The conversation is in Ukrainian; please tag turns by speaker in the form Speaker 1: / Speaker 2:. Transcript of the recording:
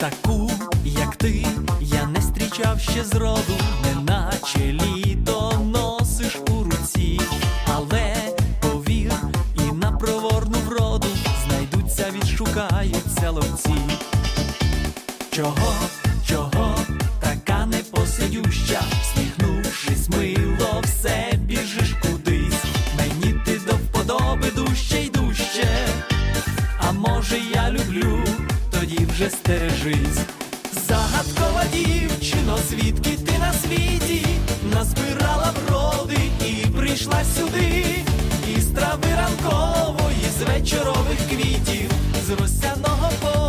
Speaker 1: Таку, як ти, я не зустрічав ще зроду, неначе літо носиш у руці, але повір, і на проворну вроду знайдуться, відшукаються ловці. Чого, чого, така непосидюща, сміхнувшись мило, все біжиш кудись, мені ти до вподоби дужче й дужче, а може я люблю, тоді вже стережись. Загадкова дівчино, звідки ти на світі? Назбирала вроди і прийшла сюди, із трави ранкової, з вечорових квітів, з росяного поля